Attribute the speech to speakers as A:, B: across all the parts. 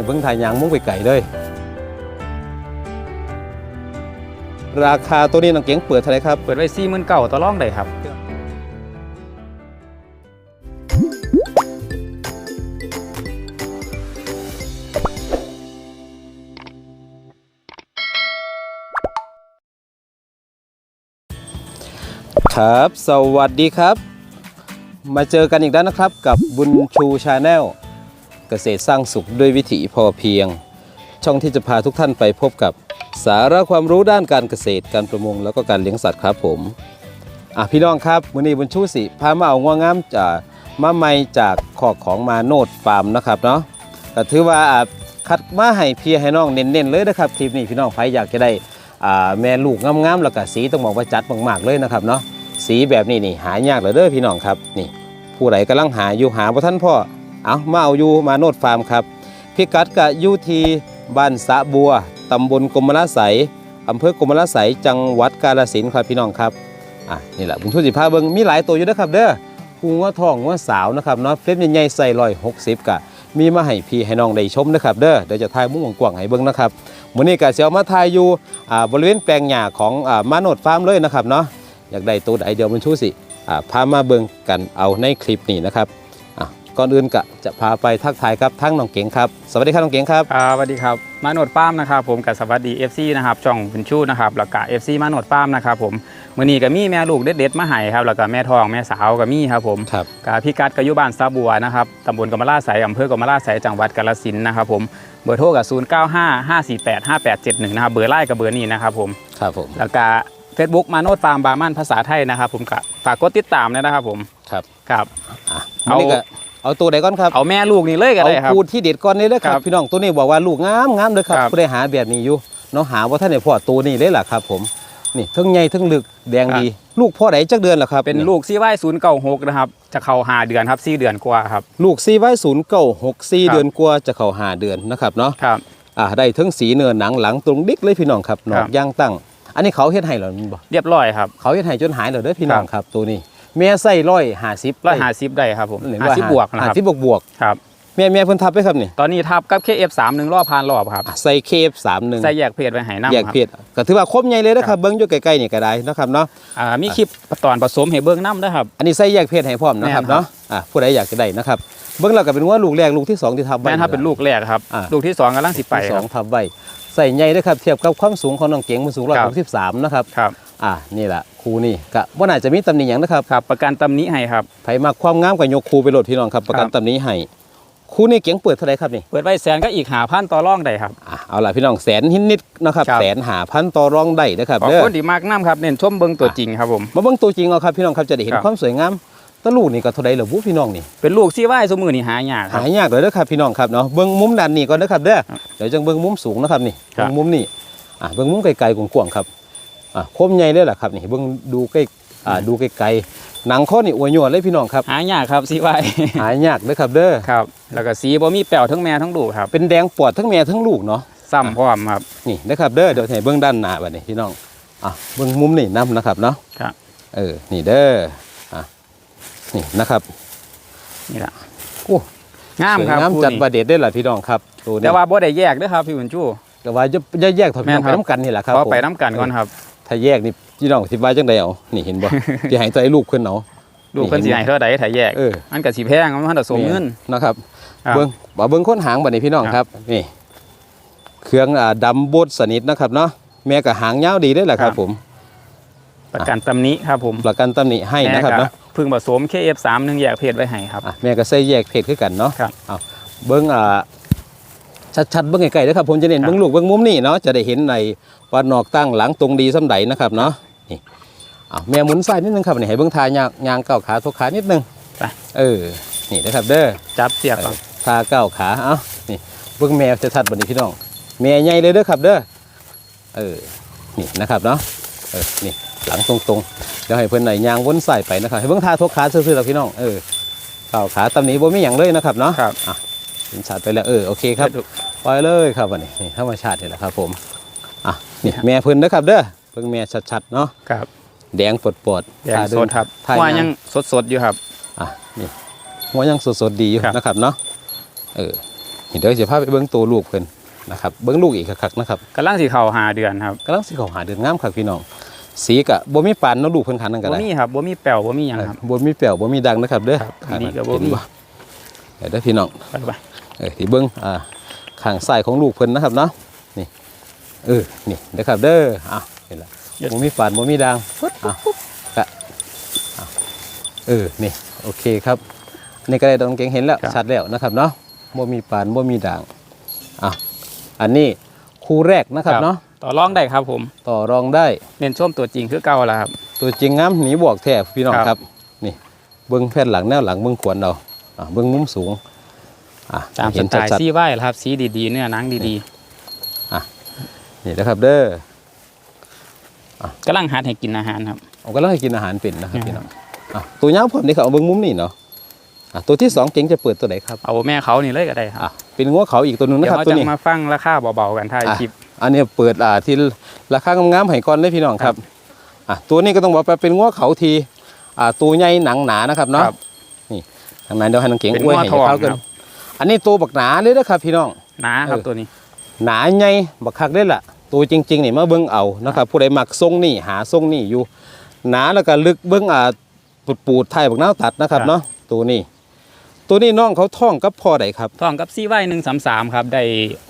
A: ให้เบิ่งทายยางมุ้งไปไก่เลย ราคาตัวนี้น้องเก๋งเปิดเท่าไหรครับ
B: เปิดไว้สี่หมื่นเก้าต่อรองได้ครับ
A: ครับ สวัสดีครับ มาเจอกันอีกแล้วนะครับกับบุญชูชาแนล เกษตรสร้างสุขด้วยวิถีพอเพียง ช่องที่จะพาทุกท่านไปพบกับสาระความรู้ด้านการเกษตรการประมงแล้วก็การเลี้ยงสัตว์ครับผมอะพี่น้องครับวันนี้บุญชูสิพามาเอางวงามจากมาใหม่จากขอกของมาโนดฟาร์มนะครับเนาะก็ถือว่าคัดมาให้พี่ให้น้องเน้นๆเลยนะครับคลิปนี้พี่น้องใครอยากจะได้แม่ลูกงามๆแล้วก็สีต้องบอกว่าจัดมากๆเลยนะครับเนาะสีแบบนี้นี่หายากเหลือเด้อพี่น้องครับนี่ผู้ใดกำลังหาอยู่หาบ่ท่านพ่อ เอามาเอาอยู่มาโนดฟาร์มครับพิกัดกะอยู่ที่บ้านสะบัวตำบลกรมละไสอำเภอกรมละไสจังหวัดกาฬสินธุ์ครับพี่น้องครับอะนี่แหละบุญชูสิพาเบิงมีหลายตัวอยู่นะครับเด้อหูงัวทองงัวสาวนะครับเนาะเฟรมใหญ่ๆใส่ร้อยหกสิบกะมีมาให้พี่ให้น้องได้ชมนะครับเด้อเดี๋ยวจะถ่ายมุมกว้างให้เบิ่งนะครับมื้อนี้ก็สิเอามาถ่ายอยู่อ่าบริเวณแปลงหญ้าของอ่ามาโนดฟาร์มเลยนะครับเนาะอยากได้ตัวใดเดียวมันชูสิอ่าพามาเบิ่งกันเอาในคลิปนี้นะครับ ก่อนอื่นก็จะพาไปทักทายครับทั้งน้องเก๋งครับ สวัสดีครับน้องเก๋งครับ
B: ครับสวัสดีครับ มาโนดฟาร์มนะครับผมกับสวัสดี FC นะครับช่องเป็นชูนะครับแล้วก็ FC มาโนดฟาร์มนะครับผมมื้อนี้ก็มีแม่ลูกเด็ดๆมาให้ครับแล้วก็แม่ทองแม่สาวก็มีครับผม
A: ครับ
B: กับพี่กัดก็อยู่บ้านซาบัวนะครับตำบลกำมะลาไสอำเภอกำมะลาไสจังหวัดกาฬสินธุ์นะครับผมเบอร์โทรกับ095 548 5871นะครับเบอร์ไล่กับเบอร์นี้นะครับผม
A: ครับผม
B: แล้วก็ Facebook มาโนดฟาร์มบาร์มันภาษาไทยนะครับผมก็ฝากกดติดตามด้วยนะครับผม
A: ครับ
B: ครับ
A: อะ
B: เอา
A: วันนี้ก็ เอาตัวใดก่อนครับ
B: เอาแม่ลูกนี่เลยก็
A: เอา
B: ได้ครับ
A: พูดที่เด็ดก่อนนี่เลยครั
B: ครับบ
A: พี่น้องตัวนี้บอกว่าลูกงามงามเลยครับ
B: ครับ
A: ผู้ใดหาแบบนี้อยู่เนาะหาว่าท่านไหนพ่อตัวนี้เลยล่ะครับ ผมนี่ทั้งใหญ่ทั้งลึกแดงดี ลูกพ่อไหนจักเดือนล่ะครับ
B: เป็นลูกซีไว้ศูนย์เก้าหกนะครับ จะเข้าหาเดือนครับสี่เดือนกว่าครับ
A: ลูกซีไว้ศูนย์เก้าหกสี่
B: ครับ
A: เดือนกว่าจะเข้าหาเดือนนะครับเนาะ
B: ครับ
A: อ่าได้ทั้งสีเนื้อหนังหลังตรงดิกเลยพี่น้องครับหนอ
B: ครั
A: ก
B: บ
A: ย่างตั้ง อันนี้เขาเฮ็ดให้เหรอมันบ่
B: เรียบร้อยครับ
A: เขาเฮ็ดให้จนหายเลยเด้อพี่น้อง
B: ครับ
A: ครับตัวนี้ แม่ใส่ร้อยห้าสิบ
B: ร้อยห้าสิบได้ครับผมห้าสิบบวกนะค
A: ห้า
B: รับ
A: สิบบวกบวก
B: ครับ
A: แม่แม่เพิ่นทับไปครับนี่
B: ตอนนี้ทับกับ KF3 หนึ่งรอบพานรอบครับ
A: อะใส่เคฟสามหนึ่ง
B: ใส่แยกเพศไว้ให้น้ำ
A: แยก
B: ครับ
A: เพศก็ถือว่าครบใหญ่เลยนะครับเบิ้งอยู่ใกล้ๆนี่ก็ได้นะครับเนาะ
B: อ่ามีคลิปตอนผสมให้เบิ้งน้ำด้วยครับ
A: อันนี้ใส่แยกเพศให้พร้อมนะครับ
B: แม่นครับ
A: เนาะอะผู้ใดอยากจะได้นะครับเบิ้งเราก็เป็นว่าลูกแรกลูกที่สองที่ทับไว้
B: แม่นถ้าเป็นลูกแรกครับ
A: อ่า
B: ลูกที่สองกำลังสิไป
A: ที่
B: ค
A: สอ
B: รับ
A: งทับไว้ใส่ใหญ่ด้วยครับเทียบกับความสูงของน้องเก๋งมันสูงร้อย
B: ครั
A: ห
B: บ
A: กสิบสามนะครับ
B: ครับ
A: อะนี่แหละ ครูนี่ก็ว่าน่าจะมีตำหนิหยังนะครับ
B: ครับ ประกันตำหนี้ให้ครับ
A: ไผมักความงามกับยกครูไปโหลดพี่น้องครับประกัน
B: ครับ
A: ตำหนี้ให้ครูนี่เก๋งเปิดเท่าไหรครับนี่
B: เปิดไว้แสนก็อีกหาพันต่อรองได้ครับ
A: อะเอาล่ะพี่น้องแสนนิดๆนะครับ
B: ครับ
A: แสนหาพันต่อรองได้นะครับ
B: ขอบ
A: เด้อ
B: คนที่มากน้ำครับเน้นชมเบิ้งตัวจริงครับผม
A: มาเบิ่งตัวจริงเอาครับพี่น้องครับจะได้เห็น
B: ครับ
A: ความสวยงามตะลูกนี่ก็เท่าใดเหรอบุพี่น้องนี่
B: เป็นลูกซีไว้สมือนี่หายากค
A: หา
B: รับ
A: ยากเลยเด้อครับพี่น้องครับเนาะเบิ่งมุมด้านนี้ก่อนเด้อครับเด้อ
B: ครับ
A: เดี๋ยวจังเบิ่งมุมสูงนะครับนี่
B: ครับ
A: เบิ่งมุมนี่อะเบิ่งมุมไกลๆกว้างๆครับ อะคมใหญ่เลยล่ะครับนี่เบิ่งดูใกล้อ่าดูไกลๆหนังข้อนี่อวยหยวดเลยพี่น้องครับ
B: หายากครับซีไว้
A: หายากเด้อครับเด้อ
B: ครับ แล้วก็สีบ่มีแป้วทั้งแม่ทั้งลูกครับ
A: เป็นแดงปอดทั้งแม่ทั้งลูกเนาะ
B: ซ้ำพร้อมครับ
A: นี่นะครับเด้อเดี๋ยวให้เบื้องด้านหน้าบัดนี้พี่น้องอะเบื้องมุมนี่นํนะครับเนาะ
B: ครับ
A: เออนี่เด้ออะนี่นะครับ
B: นี่แหละ
A: โอ้
B: งาม
A: สวย
B: ครับ
A: งาม
B: คู่
A: จัด
B: นี้
A: ประเด็ดได้อล่ะพี่น้องครับตัวนี้
B: แต่ว่าบ่ได้แยกเด้วยครับพี่บุญชู
A: แต่ว่าจะจะแยกถอด
B: แม่น
A: ไป
B: ครับ
A: น้ำกันนี่แหละครับ
B: ขอ
A: ผม
B: ไปน้ำกันก่อนครับ
A: ถ้าแยกนี่พี่น้องสิว่าจังไดเอานี่เห็นบ่ที่ให้ตัวไอ้ลูกเพิ่นเอา
B: ลูกเพิ่นสิให้เท่าใดถ้าแยก
A: เออ
B: มันก็สิแพงมันก็สมเงิน
A: นะครับ
B: ครับ
A: เบิ้งบ่เบิ้งค้นหางบัดนี้พี่น้อง
B: ค
A: ค
B: รั
A: รับบนี่เครื่องอ่าดำบดสนิทนะครับเนาะแม่ก็หางยาวดีได้อแหละครับ ผม
B: ประกันตำหนี้ครับผม
A: ประกันตำหนิให้นะครับ
B: แม่ก็
A: เนาะ
B: เพึ่งผสม KF3 หนึ่งแยกเพศไว้ให้ครับ
A: อะแม่ก็ใส่แยกเพศคือกันเนาะ
B: ครับ
A: เอาเบิ้งอ่า ชัดๆเบิ้งไกลๆนะครับผมจะเน้น
B: ครับ
A: เบิ้งลูกเบิ้งมุมนี่เนาะจะได้เห็นในว่านอกตั้งหลังตรงดีส้ำใดนะครับเนาะนี่เอาแม่หมุนซ้ายนิดนึงครับนี่ให้เบิ้งทายางยางก้าวขาทุกขานิดนึง
B: ไป
A: เออนี่นะครับเด้อ
B: จับเสียบก่อน
A: ทาก้าวขาเอานี่เบิ้งแมวชัดๆบัดนี้พี่น้องแม่ใหญ่เลยเด้อครับเด้อเออนี่นะครับเนาะเออนี่หลังตรงๆเดี๋ยวให้เพิ่นหน่อยยางวนซ้ายไปนะครับให้เบิ้งทาทุกขาซื่อๆแล้วพี่น้องเออก้าวขาตำหนี้บ่มีหยังเลยนะครับเนาะ
B: ครับ
A: อะ เห็นชัดไปแล้วเออโอเคครับปล่อยเลยครับวันนี้นี่ธรรมชาตินี่แหละครับ ผมอะนี่แม่เพิ่นนะครับเด้อเพิ่งแม่ชัดๆเนาะ
B: ครับ
A: แดงปวดปวดๆ
B: แดง
A: ตา
B: สดครับ
A: ถ่าย
B: ว่า
A: ห
B: ยังสดๆอยู่ครับ
A: อะนี่หัวยังสดๆดีอยู่
B: ครับ
A: นะครับเนาะเออเดี๋ยวจะพาไปเบิ้งตัวลูกเพิ่นนะครับเบิ้งลูกอีกคักๆนะครับ
B: กำลังสิเข้าหาเดือนครับ
A: กำลังสิเขาหาเดือนงามครับพี่น้องสีกะบ่มีปานเนาะลูกเพิ่นคันนั่นก็
B: บ่
A: ได้
B: มีครับบ่มีแป้วบ่มีหยังครับ
A: บ่มีเปรี้ยวบ่มีดังนะครับเด้อ
B: ครับ
A: ข้าง
B: นี่ก็บ่มี
A: เห็นเดี๋ยวเด้อพี่น้อง
B: ไปไป
A: เออที่เบิ้งอ่าข้างซ้ายของลูกเพิ่นนะครับเนาะนี่เออนี่นะครับเด้ออะเห็นละบ่มีปานบ่มีดังอะกะอะเออนี่โอเคครับนี่ก็ได้ดองเก่งเห็นแล้วชัดแล้วนะครับเนาะบ่มีปานบ่มีด่างอะอันนี้คู่แรกนะครับเนาะ
B: ต่อรองได้ครับผม
A: ต่อรองได้
B: เน้นชมตัวจริงคือเก่าแล้วครับ
A: ตัวจริงงามหนีบวกแท้พี่น้อง
B: ครับ
A: ครับนี่เบิ้งแผ่นหลังแนวหลังเบิ้งขวนเราอะเบิ้งมุมสูง อะ
B: ตามส
A: เห็น
B: ไตล์
A: ชัด
B: ซีไว้ครับ สีดีๆ เนื้อหนังดี
A: ๆนี่นะครับเด้อ
B: ๆกำลังหัดให้กินอาหารครับ
A: ผมก็เล่าให้กินอาหารเป็นนะครับ
B: อืม
A: พี่น้องอะตัวยาวผมนี่ครับเอาเบิ้งมุมนี่เนาะอะตัวที่สองเจ๋งจะเปิดตัวไหนครับ
B: เอาแม่เขานี่เลยก็ได้ครับ
A: อะเป็นงัวเขาอีกตัวหนึง
B: เดี๋
A: นะ
B: ยว
A: ครับ
B: เรา
A: ตัว
B: จะ
A: นี้
B: มาฟังราคาเบาๆกันท้าย
A: อะ
B: คลิป
A: อันนี้เปิดอ่าที่ราคางามๆให้ก่อนเลยพี่น้องครับอะตัวนี้ก็ต้องบอกว่าเป็นงัวเขาทีอ่าตัวใหญ่หนังหนานะครับเนาะ
B: ครับ
A: นี่ทางนั้นเดี๋ยวให้น้องเก่ง
B: เป็น
A: อวย
B: งัว
A: ให้
B: ทอง
A: เขากัน
B: ครับ
A: อันนี้ตัวบักหนาเลยนะครับพี่น้อง
B: หนาครับ
A: เออ
B: ตัวนี้
A: หนาใหญ่บักคักได้ละตัวจริงๆนี่มาเบิ่งเอานะครับ ผู้ใดมักทรงนี่หาทรงนี่อยู่ หนาแล้วก็ลึกเบิ่งอ่าปูดปูดๆไทยบักนาวตัดนะครับเนาะตัวนี้ ตัวนี้น้องเขาท่องกับพ่อใดครับ
B: ท้องกับซีไว้หนึ่งสามสามครับได้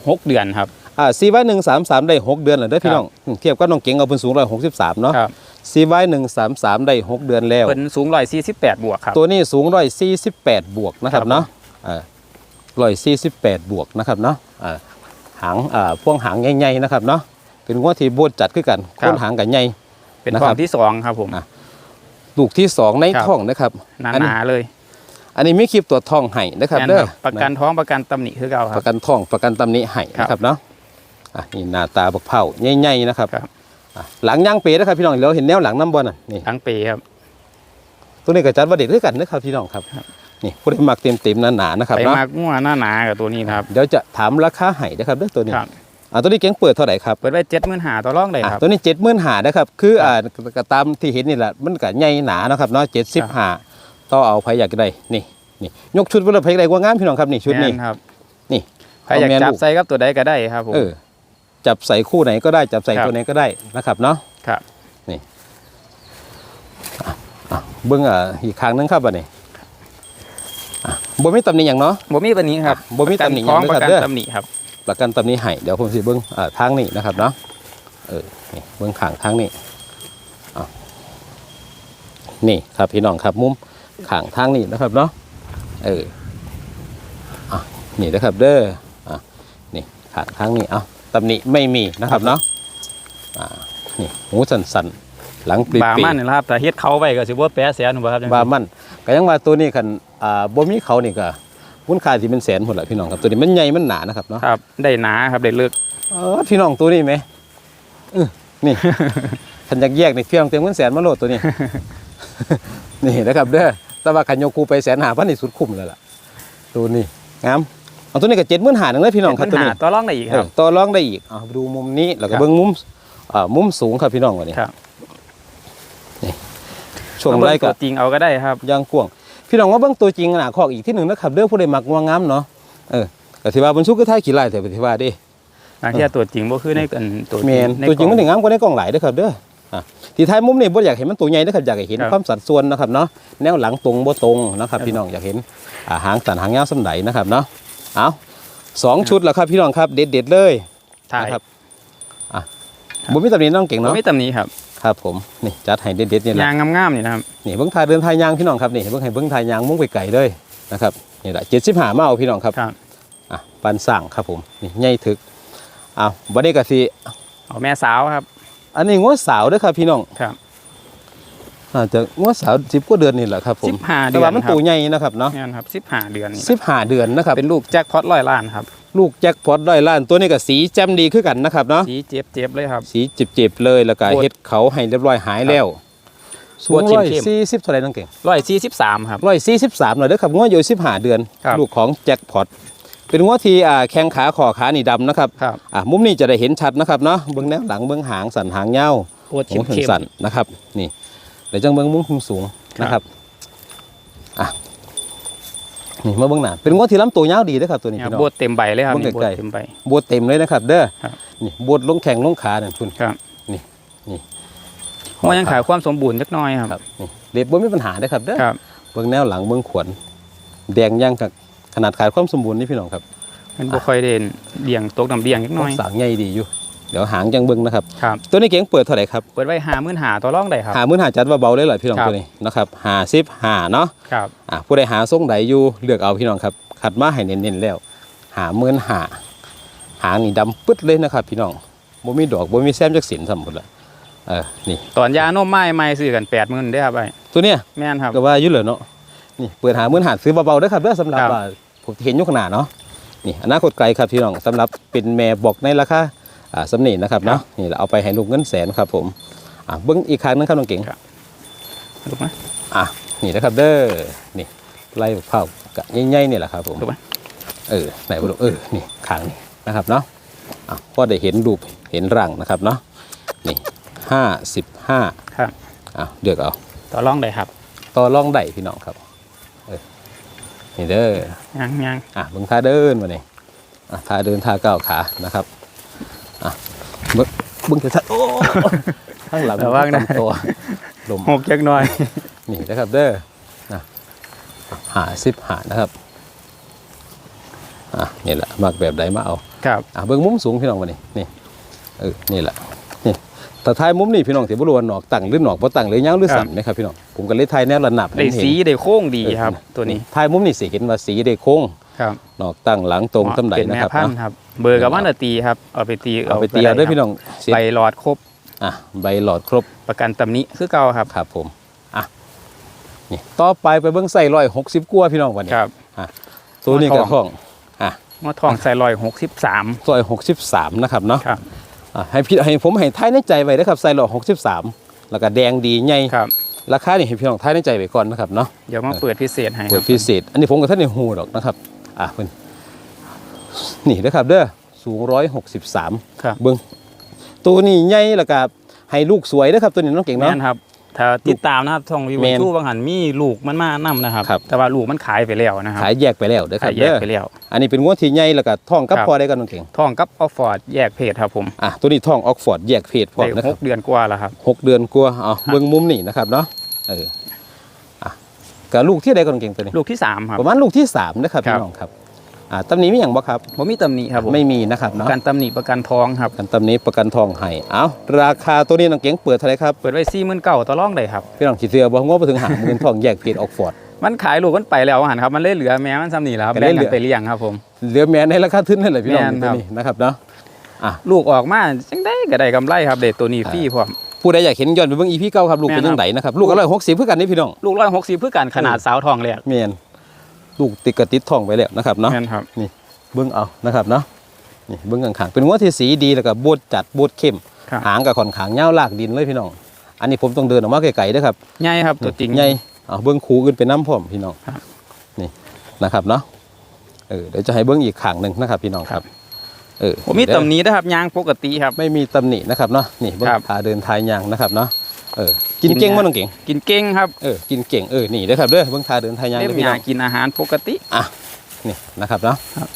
B: หกเดือนครับ
A: อ่าซีไว้หนึ่งสามสามได้หกเดือนแล้วเด้อพี่น้องเทียบกับน้องเก๋งเอาเพิ่นสูงร้อยหกสิบสามเนาะ
B: ครับ
A: ซีไว้หนึ่งสามสามได้หกเดือนแล้ว
B: เป็นสูงร้อยสี่สิบแปดบวกครับ
A: ตัวนี้สูงร้อยสี่สิบแปดบวกนะครับ
B: ครับ
A: เนาะ ร้อยสี่สิบแปดบวกนะครับเนาะอ่าหางอ่าพ่วงหางใหญ่ๆนะครับเนาะเป็นงวดที่โบดจัดขึ้นกันโคนหางกับใหญ่
B: เป็น
A: นะ
B: ท้
A: ค
B: อ
A: รั
B: ง
A: บ
B: ที่สองครับผม
A: อะลูกที่สองใน
B: ครับ
A: ท้องนะครับ
B: หนา
A: อันนี้
B: หนาเลย
A: อันนี้มีคลิปตัวจท้องให้นะครับ
B: แม่น
A: เด้อ
B: ประกันท้องประกันตำหนิคือเก่าค
A: ป
B: รับ
A: ระกันท้องประกันตำหนิให้
B: ครับ
A: นะครับเนาะอะนี่หน้าตาบักเผาใหญ่ๆนะครับ
B: ครับ
A: อะหลังย่างเป๋นะครับพี่น้องเราเห็นแนวหลังน้ำบอลน่ะนี่
B: ทั้งปีครับ
A: ตัวนี้ก็จัดว่าเด็ดด้วยกันนะครับพี่น้องครับ
B: ครับ
A: นี่ผู้ใดมักเต็มเต็มๆหนาๆนะครับ
B: ไป
A: เนาะ
B: มากงัวหน้าหนากับตัวนี้นะครับ
A: เดี๋ยวจะถามราคาให้นะครับเด้อตัวนี้
B: ครับ
A: อะตัวนี้เก่งเปิดเท่าไหร่ครับ
B: เปิดไว้เจ็ดหมื่นหาต่อรองได้
A: อะ
B: ครับ
A: ตัวนี้เจ็ดหมื่นหานะครับคืออ่าก็ตามที่เห็นนี่แหละมันก็ใหญ่หนานะครับเนาะเจ็ดสิบห้าต่อเอาไผอยากได้นี่นี่ยกชุดเวลาไผอยากได้กว่างามพี่น้องครับนี่ชุดนี้
B: แม่ครับ
A: นี่
B: ใครอยาก
A: เอาแม่
B: จับ
A: ลูก
B: ใส่กับตัวใดก็ได้ครับผม
A: เออจับใส่คู่ไหนก็ได้จับใส่
B: ครับ
A: ตัวไหนก็ได้นะครับเนาะ
B: ครับ
A: อะเบิ้งอะอีกครั้งหนึงครับบัดนี้อะ บ่มีตำหนิหยังเนาะ
B: บ่มีตัวนี้ครับ
A: บ่มีตำหนิ
B: ท้อง
A: หยัง
B: ป
A: เด้อ
B: ระ
A: ครับ
B: กัน
A: เด้อ
B: ตำหนิครับ
A: ประกันตำหนิให้เดี๋ยวผมสิเบิ้งอ่าทางนี้นะครับเนาะ เออนี่เบิ้งข้างทางนี้อะนี่ครับพี่น้องครับมุมข้างทางนี้นะครับเนาะ เอออะนี่นะครับเด้อ อะนี่ข้างทางนี้เอ้าตำหนิไม่มีนะครับเนาะ อ่า นี่หูสันๆ หลังปรี
B: บา
A: ๆ
B: มันนี่ล่ะครับแต่เฮ็ดเขาไว้ก็สิบ่แปะแสนหนูบ่ครับ
A: บามันก็ยังว่าตัวนี้คันอ่าบ่มีเขานี่ก็มูลค่าที่เป็นแสนหมดแหละพี่น้องครับตัวนี้มันใหญ่มันหนานะครับเนาะ
B: ครับ ได้หนาครับได้ลึก
A: เออพี่น้องตัวนี้ไหมเออนี่คันอยากแยกนี่เพียงเต็มเงินแสนมาโหลดตัวนี้ นี่นะครับเด้อแต่ว่าคันโยกูไปแสนหาพันนี่สุดคุ้มแล้วล่ะตัวนี้งามเอาตัวนี้ก็เจ็ดหมื่นหาหนึ่งเลยพี่น้องครับตัวนี้
B: หาต่อรองได้อีก
A: เอ
B: ครั
A: อบต่อรองได้อีกเอาดูมุมนี้แล้วก็
B: ครับ
A: เบิ้งมุมอ่ามุมสูงครับพี่น้องวันนี้
B: ครับ
A: ช่วง
B: มา
A: ไร
B: เบิ่ง
A: ก็
B: ตัวจริงเอาก็ได้ครับ
A: ยางกวางพี่น้องว่าเบิ่งตัวจริงหนาคอกอีกที่หนึ่งนะครับเด้อผู้ใดมักงวงงามเนาะเออก็สิว่าบนสุกก็ท่ายขี้ไล่แต่ปฏิว่าเด้
B: บางทีตัวจริงบ่คือในอันตัว
A: แมน
B: ใน
A: ตัวจริงมัน
B: ก
A: ถึงงามกว่าในกล้องหลายเด้อครับเด้ออะที่ท้ายมุมนี่บ่อยากเห็นมันตัวใหญ่เด้อครับอยากให้เห็น
B: ครับ
A: ความสัดส่วนนะครับเนาะแนวหลังตรงบ่ตรงนะครับ พี่น้องอยากเห็นอ่าหางสันหางยาวสำไหนนะครับเนาะเอาสองชุดแล้วครับพี่น้องครับเด็ดเด็ดๆเลย
B: ถ่าย
A: นะครับอะบ่มีตำหนิน้องเก่ง
B: บ่
A: เนาะ
B: มีตำหนิครับ
A: ครับผมนี่จัดให้เด็ดเด็ดๆนี่แหละ
B: ยางงามๆนี่นะครับ
A: นี่เบิ้งทายเดินทายยางพี่น้องครับนี่เบิ้งให้เบิ้งทายยางมุ่งไปไก่เลยนะครับนี่แหละเจ็ดสิบห้ามาเอาพี่น้องครับ
B: ครับ
A: อะปันสั่งครับผมนี่ใหญ่ถึกเอาบัดนี้ก็สิ
B: เอาแม่สาวครับ
A: อันนี้งวดสาวเด้วยครับพี่น้อง
B: ครับ
A: อาจจะงวดสาวสิบกว่าเดือนนี่แหละครับผม
B: 15
A: แต่
B: เดือน
A: ว่ามัน
B: ครับ
A: ตัวใหญ่นะครับเนาะ
B: แม่นครับ15เดือนนี่
A: สิบห้าเดือนนะครับ
B: เป็นลูกแจ็คพอตร้อยล้านครับ
A: ลูกแจ็คพอตด้อยล้านตัวนี้ก็สีแจ่มดีขึ้นกันนะครับเนาะ
B: สีเจ็บๆเลยครับ
A: สีเจ็บๆเลยแล้วก็
B: ปวด
A: เฮ็ดเขาให้เรียบร้อยหายแล้วสู
B: ปว
A: ง
B: ด
A: ร้อย
B: เข้มๆ
A: สี่สิบเท่าไหรน้องเก่ง
B: 143ครับ
A: ร้อยสี่สิบสามหน่อยเด้อครับงวดอยู่สิบห้าเดือน
B: ครับ
A: ลูกของแจ็คพอตเป็นงวดที่อ่าแข้งขาขอขานี่ดำนะครับ
B: ครับ
A: อะมุมนี้จะได้เห็นชัดนะครับเนาะเบื้องแนวหลังเบื้องหางสันหางเงาว
B: ปวด
A: หัว
B: เข้ม
A: สันนะครับ นี่เดี๋ยวจังเบื้องมุมสูง
B: ครับ
A: นะครับอะ นี่มาเบิ่งหน้าเป็นงวดที่ลำตัวยาวดีเด้อครับตัวนี้
B: เนี่ย
A: พี่น้อง
B: บดเต็มใบเลยครับ
A: บด
B: นี่บด
A: ใกล้ๆ
B: เต็มใบ
A: บวชเต็มเลยนะครับเด้อ
B: ครับ
A: นี่บวชลงแข่งลงขาเนี่ยคุณ
B: ครับ
A: นี่นี่
B: หัวยังขายความสมบูรณ์จักหน่อยครับ
A: ครับนี่เด็บบ่มีปัญหาเด้อครับเด้อ
B: ครับ
A: เบิ่งแนวหลังเบิ่งขวนแดงย่างกับขนาดขาดความสมบูรณ์นี่พี่น้องครับ
B: มันบ่ค่อยเด่นเดี่ยงตกน้ำเดี่ยงจักหน่อย
A: สางใหญ่ดีอยู่ เดี๋ยวหางจังเบิ่งนะครับ
B: ครับ
A: ตัวนี้เก่งเปิดเท่าไหร่ครับ
B: เปิดไว้หามื่นหาต่อรองได้ครับ
A: หามื้อหาจัดว่าเบาเลยเหรอพี่น้อง
B: ครับ
A: ตัวนี้นะครับหาซิบหาเนาะ
B: ครับ
A: อะผู้ใดหาทรงใดอยู่เลือกเอาพี่น้องครับขัดมาให้เน้นๆแล้วหาเมื่นหาหางนี่ดำปึ๊ดเลยนะครับ พี่น้องบ่มีดอกบ่มีแซมจักสินสมพุ่นละเออนี่
B: ตอนยานมไม้ไม้ซื้อกัน8 0 0 0 0ได้อครับไอ้
A: ตัวเนี้ย
B: แม่นครับ
A: ก็ว่าอยู่เหรอเนาะนี่เปิดหาเมื่นหาซื้อเบาๆเด้อครับเด้อสำหรับ
B: ครับ
A: ว่าผมเห็นอยู่ข้างหน้าเนาะนี่อนาคตไกลครับพี่น้องสำหรับเป็นแม่บอกในราคาอ่า สำนีนะครับเนาะนี่เราเอาไปให้ลูกเงินแสนครับผมอะเบิ้งอีกครั้งนึงครับน้องเก่ง
B: ถูกไหม
A: อะนี่นะครับเด้อนี่ไล่เผากะใหญ่ๆนี่แหละครับผม
B: ถูกไหม
A: เออไหนบ่ลูกเออนี่คางนี่นะครับเนาะอะพอได้เห็นรูปเห็นร่างนะครับเนาะนี่ห้าสิบห้า
B: ครับ
A: อะเลือกเอา
B: ต่อรองได้ครับ
A: ต่อรองได้พี่น้องครับเออนี่เด้อ
B: ยังยัง
A: อะเบิ่งท่าเดินมาเนี่ยอะท่าเดินท่าก้าวขานะครับ อะเบิ่งเบิ่งเถอะท่าโอ้ข้างหลัง
B: ระวังนะ
A: ตำตัวลม
B: หกจักหน่อย
A: นี่นะครับเด้อนะหาสิบหานะครับอะนี่แหละมักแบบใดมาเอา
B: ครับ
A: อะเบิ่งมุมสูงพี่น้องมานี่นี่เออนี่แหละนี่แต่ท้ายมุมนี่พี่น้องสิบ่รู้ว่าหนอกตั้งหรือหนอกบ่ตั้งหรือยาวหรือสั้นนะครับพี่น้องผมก็เลยถ่ายแนวระนาบให้
B: ได้
A: เห็น
B: สีได้โค้งดีครับ ตัวนี้
A: ท้ายมุมนี่สิเห็นว่าสีได้โค้ง
B: ครับ
A: หนอกตั้งหลังตรงตำไหน
B: เป็น
A: นะ
B: แม่
A: ครับ
B: พัน
A: เนาะ
B: ธุ์ครับ เบอร์กับว่านาตีครับเอาไปตี
A: เอาไปเตียด้วยพี่น้องเสีย
B: ใบหลอดครบ
A: อะใบหลอดครบ
B: ประกันตำหนี้คือเก่าครับ
A: ครับผมอะนี่ต่อไปไปเบิ้งใส่ร้อยหกสิบกัวาพี่น้องวันนี้
B: ครับ
A: ตัวนี้กระ
B: ท
A: ท่
B: อ
A: องง
B: มอทองใส่ลอยหกสิบสาม
A: ซอยหกสิบสามนะครับเนาะ
B: ครับ
A: อะให้พี่ให้ผมให้ท้ายในใจไว้นะครับใส่ร้อยหกสิบสามแล้วก็แดงดีใหญ่
B: ครับ
A: ราคานี่ให้พี่น้องท้ายในใจไว้ก่อนนะครับเนาะ
B: เดี๋ยวมาเปิดพิเศษให้ค
A: เปิ
B: รั
A: ด
B: บ
A: พิเศษ อันนี้ผมกับท่านในหูดอกนะครับอะเพิ่น นี่นะครับเด้อสูงร้อยหกสิบสาม
B: ครับ
A: เบิ้งตัวนี้ใหญ่แล้วก็ให้ลูกสวยนะครับ ตัวนี้น้องเก่ง
B: แม่
A: เนาะ
B: นครับ ถ้าติดตามนะครับทองวิว
A: แม่น
B: ชูบางหันมีลูกมันมานํนะครับ
A: ครับ
B: แต่ว่าลูกมันขายไปแล้วนะครับ
A: ขายแยกไปแล้วเด้อค
B: ขา
A: รั
B: ย
A: บ
B: แย
A: เด้
B: ก
A: อ
B: ไปแล้ว
A: อันนี้เป็นงวดที่ใหญ่แล้วก็ท่องกับ
B: ครับ
A: พอได้กันน้องเก่ง
B: ทองกับออฟฟอร์ดแยกเพศครับผม
A: อะตัวนี้ท่องออกฟอร์ดแยกเพศพร้อม
B: ได้
A: นะค
B: ห
A: รับ
B: กเดือนกว่าแล้วครับ
A: หกเดือนกลัวเอาเบิ่งมุมนี่นะครับเนาะเอออะกับลูกที่ใดกันเก่งตัวนี้
B: ลูกที่สามครับ
A: ประมาณลูกที่สามนะครับ
B: ครับ
A: พี่น้องครับ อ่าตำหนี้มีอย่างบ่ครับ
B: ผมมีตำหนิครับผม
A: ไม่มีนะครับ
B: ป
A: เนาะ
B: ระกันตำหนิประกันทองครับ
A: กันตำหนี้ประกันทองให้เอาราคาตัวนี้น้องเก่งเปิดเท่าไหรครับ
B: เปิดไว้สี่หมื่นเก้าต่อรองได้ครับ
A: พี่น้องขีดเสือบ่งบไปถึงหาเงินทองแยกเพศออกฟอร์ด
B: มันขายลูกมันไปแล้วหันครับ มันเลยเหลือแม้มันซ้ำนี่แล้วครับ
A: ก็เล
B: แบ่
A: ย
B: ง
A: เหลื
B: กั
A: อ
B: นไปเลี้ยงครับผม
A: เหลือแม้ในราคาทึนนั่นแหละพี่น้อง
B: แม่นค
A: ตั
B: รั
A: ว
B: บ
A: นี้นะครับเนาะ
B: ลูกออกมาจังได้ก็ได้กำไรครับเด็ดตัวนี้ฟรีพร้อม
A: ผู้ใดอยากเห็นย้อนไปเบิ่งอีพีเก่าครับลูกเป็น
B: แม่น
A: ยังไงนะครับลูกอร่อยหกสิบเพื่อกันนี่พี่น้อง
B: ลูกร้อยหกสิบเพื่อการขนาดสาวทองแรก
A: เมียน ลูกติดกระติดทองไปแล้วนะครับเนาะ
B: แม่นครับ
A: เบิ้งเอานะครับเนาะนี่เบิ้งข้างๆเป็นงัวที่สีดีแล้วก็บดจัดบดเข้ม
B: ครับ
A: หางกับขอนขางเงาวลากดินเลยพี่น้อง อันนี้ผมต้องเดินออกมาไกลๆเด้อครับ
B: ใหญ่ครับตัวจริง
A: ใหญ่เอาเบิ้งคูขึ้นไปน้ำพร้อมพี่น้อง
B: ครับ
A: นี่นะครับเนาะเออเดี๋ยวจะให้เบิ้งอีกขางหนึ่งนะครับ พี่น้องครับเออ
B: ผมมีตำหนินะครับยางปกติครับ
A: ไม่มีตำหนินะครับเนาะนี่เบิ้ง
B: ครับ
A: ขาเดินทายยางนะครับเนาะเออ กินเก่งมั้ยน้องเก่ง
B: กินเก่งครับ
A: เออกินเก่งเออนี่เด้อครับเด้อเบิ้งขาเดินทายยาง
B: เล่
A: เด้
B: ม
A: อพี่
B: ยา
A: น้อง
B: กินอาหารปกติ
A: นี่นะครับเนาะ
B: ครับ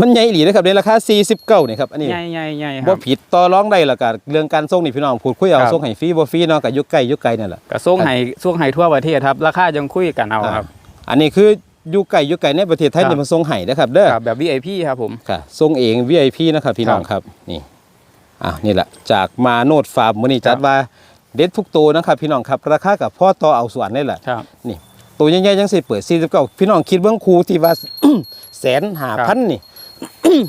A: มันใหญ่อีหลีนะครับในราคา 49นี่ครับอันนี้
B: ใหญ่ใหญ่ใหญ่ค
A: บ่
B: รับ
A: ผิดต่อร้องได้แล้วก็เรื่องการส่งนี่พี่น้องพูดคุยเอา
B: ครับ
A: ส่งให้ฟรีบ่ฟรีเนาะก็อยู่ใกล้อยู่ไกลนั่นแหละ
B: กระส่งให้ส่งให้ทั่วประเทศครับ ราคายังคุยกันเอาครับ
A: อันนี้คืออยู่ไกลอยู่ไกลในประเทศไทย
B: ครับ
A: นี่มันส่งให้นะครับเด้อ
B: ครับแบบ VIP ครับผม
A: ค่ะส่งเอง VIP นะครับพี่น้อง
B: ครับ
A: ครับนี่อะนี่แหละจากมาโนดฟาร์มมื้อนี้จัด
B: ครับ
A: ว่า เด็ดทุกตัวนะครับพี่น้องครับราคากับพ่อต่อเอาส่วนนี่แหละ
B: ครับ
A: ตัวใหญ่ๆจังสิเปิด49พี่น้องคิดเบิ่งครูที่ว่าแสนหาพันนี่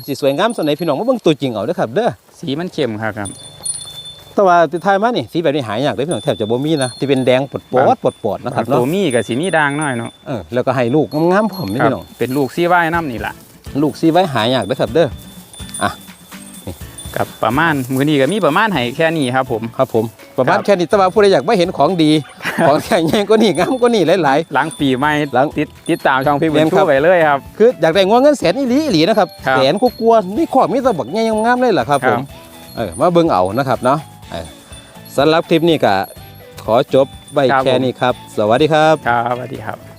A: สิสวยงามส่วนไหนพี่น้องมาเบิ่งตัวจริงเอาเด้อครับเด้อ
B: สีมันเข้มครับครับ
A: แต่ว่าที่ไทยมานี่สีแบบนี้หายากเลยพี่น้องแทบจะบ่มีนะที่เป็นแดงปดปอดปดปอดๆนะครับ
B: ตั
A: เนาะ
B: วมีกับสีมีด่างหน่อยเนาะ
A: เออแล้วก็ให้ลูกงามๆผมนี่
B: ครับ
A: พี่น้อง
B: เป็นลูกซีไว้น้ำนี่แหละ
A: ลูกซีไว้หายากเด้อครับเด้อ
B: กับประมาณมือนี้ก็มีประมาณให้แค่นี้ครับผม
A: ครับผม ประมาณ
B: ครับ
A: แค่นี้แต่ว่าผู้ใดอยากไม่เห็นของดี ของแข็งแรงก็นี่งามก็นี่หลาย
B: หลังปีใหม่
A: หลัง
B: ติดติดตามช่องพี่บุ
A: แม่
B: ญ
A: นครั
B: ชู
A: บ
B: ไปเลยครับ
A: ๆ คืออยากได้งวเงินแสนอีหลีอีหลีนะครับ
B: ครับ
A: แสนก็กลัวๆนี่ขอบมีแตะบักใหญ่งามๆเลยล่ะครับ
B: ค
A: ผ
B: รับ
A: มเออมาเบิ่งเอานะครับเนาะเออสำหรับคลิปนี้ก็ขอจบไว้แค่นี้ครับ สวัสดีครับ
B: ครับสวัสดีครับ